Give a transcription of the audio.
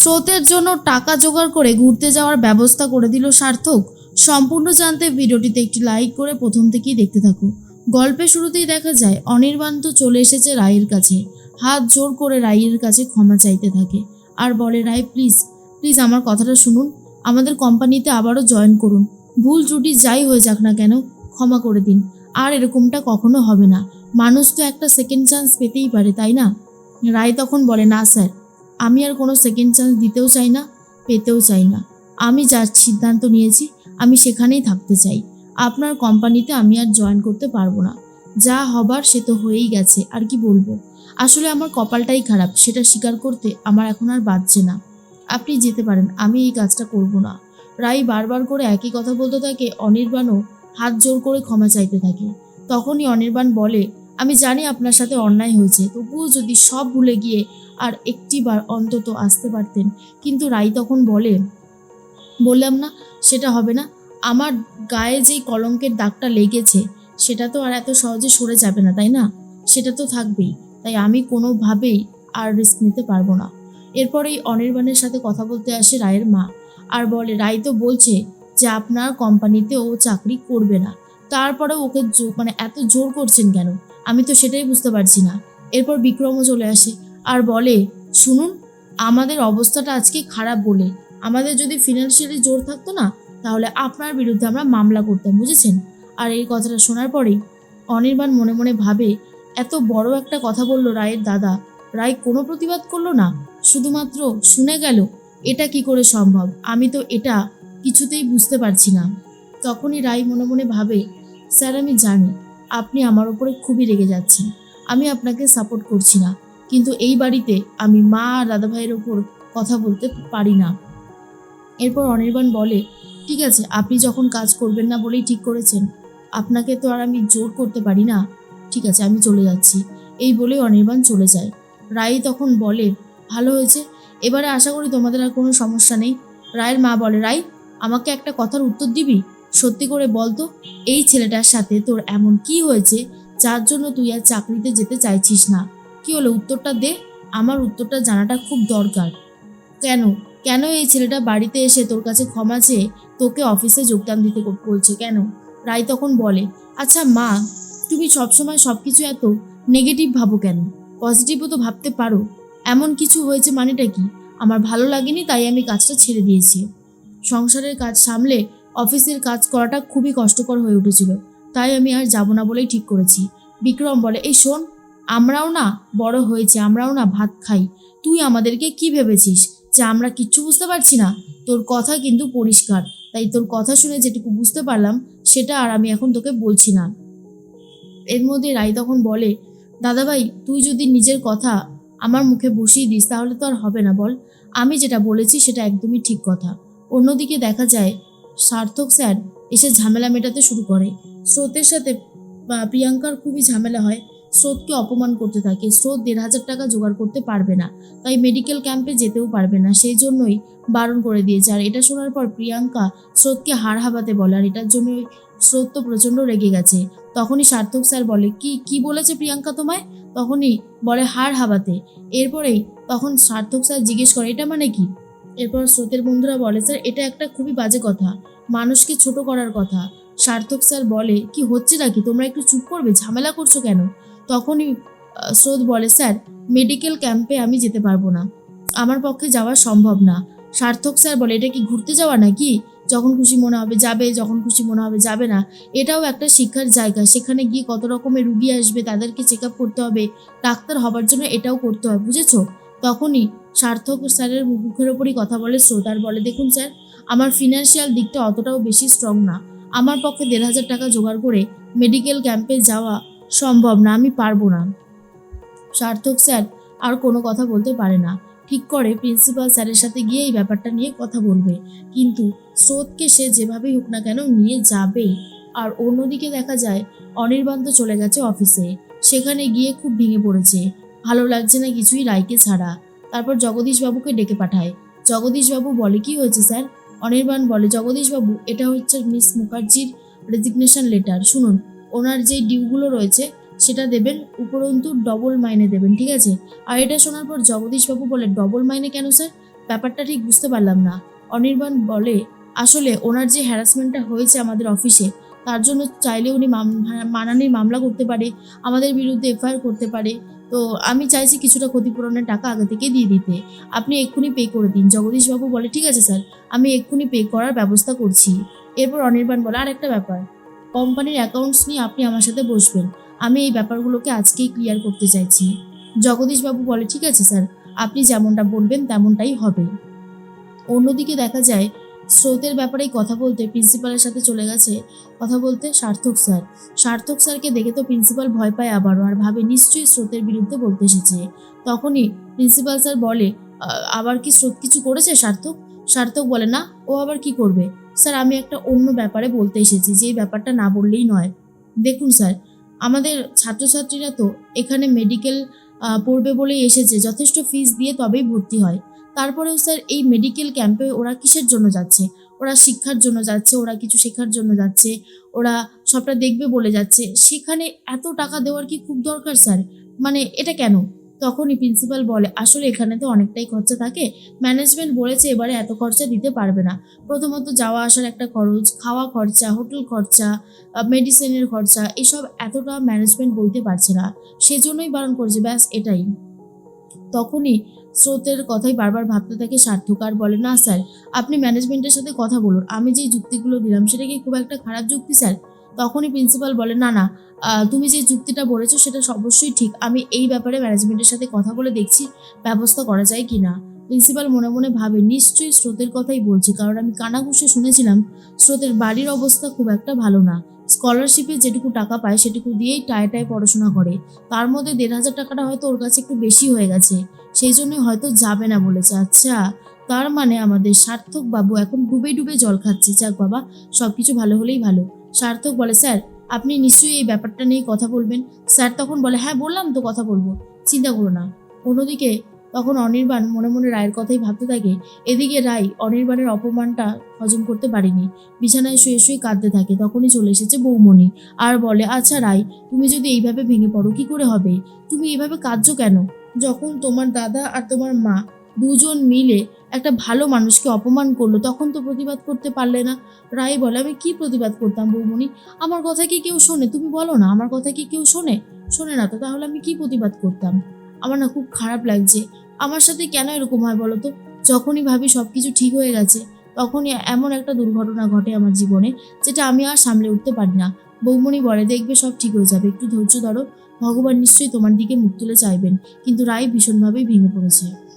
স্রোতের জন্য টাকা জোগাড় করে ঘুরতে যাওয়ার ব্যবস্থা করে দিল সার্থক। সম্পূর্ণ জানতে ভিডিওটিতে একটি লাইক করে প্রথম থেকেই দেখতে থাকো। গল্পের শুরুতেই দেখা যায়, অনির্বাণ তো চলে এসেছে রায়ের কাছে। হাত জোর করে রায়ের কাছে ক্ষমা চাইতে থাকে। আর বলে, রায় প্লিজ প্লিজ আমার কথাটা শুনুন। আমাদের কোম্পানিতে আবারও জয়েন করুন। ভুল ত্রুটি যাই হয়ে যাক না কেন, ক্ষমা করে দিন। আর এরকমটা কখনো হবে না। মানুষ তো একটা সেকেন্ড চান্স পেতেই পারে, তাই না? রায় তখন বলে, না স্যার আমি আর কোনো সেকেন্ড চান্স দিতেও চাই না, পেতেও চাই না। আমি যার সিদ্ধান্ত নিয়েছি, আমি সেখানেই থাকতে চাই। আপনার কোম্পানিতে আমি আর জয়েন করতে পারব না। যা হবার সে তো হয়েই গেছে, আর কি বলব? আসলে আমার কপালটাই খারাপ, সেটা স্বীকার করতে আমার এখন আর বাঁচছে না। আপনি যেতে পারেন, আমি এই কাজটা করব না। রাই বারবার করে একই কথা বলতে থাকে, অনির্বাণও হাত জোর করে ক্ষমা চাইতে থাকে। তখনই অনির্বাণ বলে, আমি জানি আপনার সাথে অন্যায় হয়েছে, তবুও যদি সব ভুলে গিয়ে আর একটিবার অন্তত আসতে পারতেন। কিন্তু রাই তখন বলে, বললাম না, সেটা হবে না। আমার গায়ে যেই কলঙ্কের দাগটা লেগেছে, সেটা তো আর এত সহজে সরে যাবে না, তাই না? সেটা তো থাকবেই। তাই আমি কোনোভাবেই আর রিস্ক নিতে পারব না। এরপরেই অনির্বাণের সাথে কথা বলতে আসে রায়ের মা। আর বলে, রায় তো বলছে যে আপনার কোম্পানিতে ও চাকরি করবে না। তারপরে ওকে মানে এত জোর করছেন কেন? আমি তো সেটাই বুঝতে পারছি না। এরপর বিক্রমও চলে আসে। আর বলে, শুনুন, আমাদের অবস্থাটা আজকে খারাপ বলে। আমাদের যদি ফিনান্সিয়ালি জোর থাকতো না, তাহলে আপনার বিরুদ্ধে আমরা মামলা করতাম, বুঝেছেন? আর এই কথাটা শোনার পরেই অনির্বাণ মনে মনে ভাবে, এত বড় একটা কথা বলল রায়ের দাদা। রায় কোনো প্রতিবাদ করল না। শুধুমাত্র শুনে গেল, এটা কি করে সম্ভব? আমি তো এটা কিছুতেই বুঝতে পারছি না। তখনই রায় মনে মনে ভাবে, স্যার, আমি জানি, আপনি আমার ওপরে খুবই রেগে যাচ্ছেন। আমি আপনাকে সাপোর্ট করছি না। কিন্তু এই বাড়িতে আমি মা আর দাদা ভাইয়ের ওপর কথা বলতে পারি না। এরপর অনির্বাণ বলে, ঠিক আছে, আপনি যখন কাজ করবেন না বলেই ঠিক করেছেন। আপনাকে তো আর আমি জোর করতে পারি না। ঠিক আছে, আমি চলে যাচ্ছি। এই বলে অনির্বাণ চলে যায়। রায় তখন বলে, ভালো হয়েছে। এবারে আশা করি তোমাদের আর কোনো সমস্যা নেই। রায়ের মা বলে, রায়, আমাকে একটা কথার উত্তর দিবি? সত্যি করে বল তো, এই ছেলেটার সাথে তোর এমন কি হয়েছে যার জন্য তুই আর চাকরিতে যেতে চাইছিস না? কি হলো? উত্তরটা দে। আমার উত্তরটা জানাটা খুব দরকার। কেন? কেন এই ছেলেটা বাড়িতে এসে তোর কাছে ক্ষমা চেয়ে তোকে অফিসে যোগদান দিতে বলছে? কেন? রায় তখন বলে আচ্ছা মা, তুমি সবসময় সব কিছু এত নেগেটিভ ভাবো কেন? পজিটিভও তো ভাবতে পারো। এমন কিছু হয়েছে মানেটা কি? আমার ভালো লাগেনি, তাই আমি কাজটা ছেড়ে দিয়েছি। সংসারের কাজ সামলে অফিসের কাজ করাটা খুবই কষ্টকর হয়ে উঠেছিল। তাই আমি আর যাব না বলেই ঠিক করেছি। বিক্রম বলে, এই শোন আমরাও না বড় হয়েছি, আমরাও না ভাত খাই। তুই আমাদেরকে কি ভেবেছিস? যে আমরা কিচ্ছু বুঝতে পারছি না। তোর কথা কিন্তু পরিষ্কার। তাই তোর কথা শুনে যেটুকু বুঝতে পারলাম, সেটা আর আমি এখন তোকে বলছি না। এর মধ্যে রাই তখন বলে, দাদাভাই, তুই যদি নিজের কথা আমার মুখে বসিয়ে দিস, তাহলে তো আর হবে না বল। আমি যেটা বলেছি, সেটা একদমই ঠিক কথা। অন্যদিকে দেখা যায়, সার্থক স্যার এসে ঝামেলা মেটাতে শুরু করে। স্রোতের সাথে প্রিয়াঙ্কার খুবই ঝামেলা হয়। স্রোতকে অপমান করতে থাকে। স্রোত দেড় হাজার টাকা জোগাড় করতে পারবে না। তাই মেডিকেল ক্যাম্পে যেতেও পারবে না। সেই জন্যই বারণ করে দিয়েছে। আর এটা শোনার পর প্রিয়াঙ্কা স্রোতকে হার হাবাতে বলে। আর এটার জন্যই স্রোত তো প্রচণ্ড রেগে গেছে। তখনই সার্থক স্যার বলে, কি কি বলেছে প্রিয়াঙ্কা তোমায়? তখনই বলে হার হাবাতে। এরপরেই তখন সার্থক স্যার জিজ্ঞেস করে, এটা মানে কি? এরপর স্রোতের বন্ধুরা বলে, স্যার, এটা একটা খুবই বাজে কথা। মানুষকে ছোট করার কথা। সার্থক স্যার বলে, কি হচ্ছে নাকি? তোমরা একটু চুপ করবে? ঝামেলা করছ কেন? তখনই স্রোত বলে, স্যার মেডিকেল ক্যাম্পে আমি যেতে পারব না। আমার পক্ষে যাওয়া সম্ভব না। সার্থক স্যার বলে, এটা কি ঘুরতে যাওয়া নাকি? যখন খুশি মনে হবে যাবে, যখন খুশি মনে হবে যাবে না। এটাও একটা শিক্ষার জায়গা। সেখানে গিয়ে কত রকমের রুগী আসবে, তাদেরকে চেক আপ করতে হবে, ডাক্তার হবার জন্য এটাও করতে হয় বুঝেছ? তখনই সার্থক স্যারের মুখের ওপরই কথা বলে, স্রোত আর বলে, দেখুন স্যার, আমার ফিনান্সিয়াল দিকটা অতটাও বেশি স্ট্রং না। আমার পক্ষে দেড় হাজার টাকা জোগাড় করে মেডিকেল ক্যাম্পে যাওয়া সম্ভব না, আমি পারব না। সার্থক স্যার আর কোনো কথা বলতে পারে না। ঠিক করে প্রিন্সিপাল স্যারের সাথে গিয়ে এই ব্যাপারটা নিয়ে কথা বলবে। কিন্তু স্রোতকে সে যেভাবেই হোক না কেন নিয়ে যাবেই আর অন্যদিকে দেখা যায়, অনির্বাণ তো চলে গেছে অফিসে। সেখানে গিয়ে খুব ভেঙে পড়েছে। ভালো লাগছে না কিছুই রায়কে ছাড়া। তারপর জগদীশবাবুকে ডেকে পাঠায়। জগদীশবাবু বলে, কি হয়েছে স্যার? অনির্বাণ বলে, জগদীশবাবু, এটা হচ্ছে মিস মুখার্জির রেজিগনেশন লেটার শুনুন ওনার যে ডিউগুলো রয়েছে, সেটা দেবেন উপরন্তু ডবল মাইনে দেবেন, ঠিক আছে? আর এটা শোনার পর জগদীশবাবু বলে ডবল মাইনে কেন স্যার ব্যাপারটা ঠিক বুঝতে পারলাম না। অনির্বাণ বলে, আসলে ওনার যে হ্যারাসমেন্টটা হয়েছে আমাদের অফিসে তার জন্য চাইলে উনি মানানির মামলা করতে পারে, আমাদের বিরুদ্ধে এফআইআর করতে পারে। তো আমি চাইছি কিছুটা ক্ষতিপূরণের টাকা আগে থেকে দিয়ে দিতে। আপনি এক্ষুনি পে করে দিন। জগদীশবাবু বলে, ঠিক আছে স্যার আমি এক্ষুনি পে করার ব্যবস্থা করছি। এরপর অনির্বাণ বলে আর একটা ব্যাপার কোম্পানির অ্যাকাউন্টস নিয়ে আপনি আমার সাথে বসবেন। আমি এই ব্যাপারগুলোকে আজকেই ক্লিয়ার করতে চাইছি। জগদীশবাবু বলে, ঠিক আছে স্যার আপনি যেমনটা বলবেন তেমনটাই হবে। অন্যদিকে দেখা যায়, স্রোতের ব্যাপারেই কথা বলতে প্রিন্সিপালের সাথে চলে গেছে। কথা বলতে সার্থক স্যার সার্থক স্যারকে দেখে তো প্রিন্সিপাল ভয় পায় আবারও, আর ভাবে নিশ্চয়ই স্রোতের বিরুদ্ধে বলতে এসেছে। তখনই প্রিন্সিপাল স্যার বলে আবার কি স্রোত কিছু করেছে সার্থক? সার্থক বলে, না, ও আবার কি করবে? স্যার, আমি একটা অন্য ব্যাপারে বলতে এসেছি যে এই ব্যাপারটা না বললেই নয়। দেখুন স্যার, আমাদের ছাত্রছাত্রীরা তো এখানে মেডিকেল পড়বে বলেই এসেছে, যথেষ্ট ফিস দিয়ে তবেই ভর্তি হয়। তারপরেও স্যার, এই মেডিকেল ক্যাম্পে ওরা কিসের জন্য যাচ্ছে? ওরা শিক্ষার জন্য যাচ্ছে, ওরা কিছু শেখার জন্য যাচ্ছে, ওরা সবটা দেখবে বলে যাচ্ছে। সেখানে এত টাকা দেওয়ার কি খুব দরকার স্যার? মানে এটা কেন? তখনই প্রিন্সিপাল বলে, আসলে এখানে তো অনেকটাই খরচা থাকে। ম্যানেজমেন্ট বলেছে এবারে এত খরচা দিতে পারবে না। প্রথমত যাওয়া আসার একটা খরচ, খাওয়া খরচা, হোটেল খরচা মেডিসিনের খরচা, এসব এতটা ম্যানেজমেন্ট বইতে পারছে না। সেজন্যই বারণ করেছে, ব্যাস এটাই। তখনই স্রোতের কথাই বারবার ভাবতে থাকে সার্থক, আর বলে, না, স্যার, আপনি ম্যানেজমেন্টের সাথে কথা বলুন। আমি যেই যুক্তিগুলো দিলাম, সেটা কি খুব একটা খারাপ যুক্তি, স্যার? তখনই প্রিন্সিপাল বলে, না না তুমি যে যুক্তিটা বলেছ সেটা অবশ্যই ঠিক। আমি এই ব্যাপারে ম্যানেজমেন্টের সাথে কথা বলে দেখছি, ব্যবস্থা করা যায় কি না। প্রিন্সিপাল মনে মনে ভাবে, নিশ্চয়ই স্রোতের কথাই বলছি, কারণ আমি কানাঘুষে শুনেছিলাম, স্রোতের বাড়ির অবস্থা খুব একটা ভালো না। স্কলারশিপে যেটুকু টাকা পায়, সেটুকু দিয়েই টায় টায় পড়াশোনা করে। তার মধ্যে দেড় হাজার টাকাটা হয়তো ওর কাছে একটু বেশি হয়ে গেছে। সেই জন্য হয়তো যাবে না, বলেছে। আচ্ছা তার মানে আমাদের সার্থক বাবু এখন ডুবে ডুবে জল খাচ্ছে। যাক বাবা সব কিছু ভালো হলেই ভালো। সার্থক বলে, স্যার, আপনি নিশ্চয়ই এই ব্যাপারটা নিয়ে কথা বলবেন। স্যার তখন বলে হ্যাঁ বললাম তো কথা বলব, চিন্তা করো না। অন্যদিকে তখন অনির্বাণ মনে মনে রায়ের কথাই ভাবতে থাকে, এদিকে রায় অনির্বাণের অপমানটা হজম করতে পারেনি, বিছানায় শুয়ে শুয়ে কাঁদতে থাকে, তখনই চলে এসেছে বৌমণি আর বলে আচ্ছা রায়, তুমি যদি এইভাবে ভেঙে পড়ো, কি করে হবে? তুমি এইভাবে কাঁদছো কেন? যখন তোমার দাদা আর তোমার মা দুজন মিলে একটা ভালো মানুষকে অপমান করল, তখন তো প্রতিবাদ করতে পারলে না। রায় বলে, আমি কি প্রতিবাদ করতাম বৌমণি? আমার কথা কি কেউ শোনে? তুমি বলো না, আমার কথা কি কেউ শোনে? শোনে না তো, তাহলে আমি কি প্রতিবাদ করতাম? আমার না খুব খারাপ লাগছে। আমার সাথে কেন এরকম হয় বলো তো? যখনই ভাবি সব কিছু ঠিক হয়ে গেছে, তখনই এমন একটা দুর্ঘটনা ঘটে আমার জীবনে, যেটা আমি আর সামলে উঠতে পারি না। বৌমণি বলে, দেখবে সব ঠিক হয়ে যাবে, একটু ধৈর্য ধরো। ভগবান নিশ্চয়ই তোমার দিকে মুখ তুলে চাইবেন। কিন্তু রায় ভীষণভাবেই ভেঙে পড়েছে।